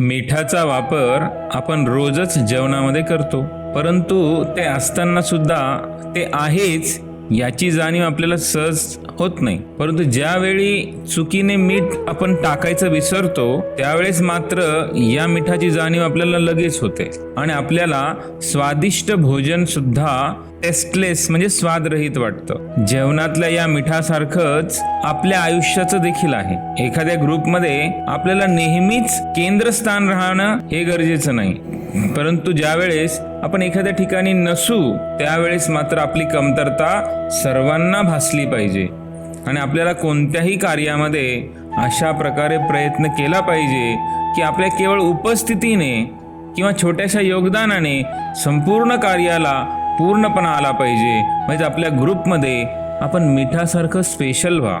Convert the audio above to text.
मिठाचा वापर आपण रोजच जेवणामध्ये करतो. परंतु ते असताना सुद्धा ते आहेच याची जाणीव आपल्याला सहज होत नाही. परंतु ज्यावेळी चुकीने मीठ आपण टाकायचं विसरतो त्यावेळेस मात्र या मिठाची जाणीव आपल्याला लगेच होते. आणि आपल्याला स्वादिष्ट भोजन सुद्धा टेस्टलेस म्हणजे स्वादरहित वाटतं. जेवणातल्या या मिठासारखंच आपल्या आयुष्याचं देखील आहे. एखाद्या ग्रुपमध्ये आपल्याला नेहमीच केंद्रस्थान राहणं हे गरजेचं नाही. परंतु ज्यावेळेस आपण एखाद्या ठिकाणी नसू त्यावेळेस मात्र आपली कमतरता सर्वांना भासली पाहिजे. आणि आपल्याला कोणत्याही कार्यामध्ये अशा प्रकारे प्रयत्न केला पाहिजे की आपल्या केवळ उपस्थितीने किंवा छोट्याशा योगदानाने संपूर्ण कार्याला पूर्णपणा आला पाहिजे. म्हणजे आपल्या ग्रुपमध्ये आपण मिठासारखं स्पेशल व्हा.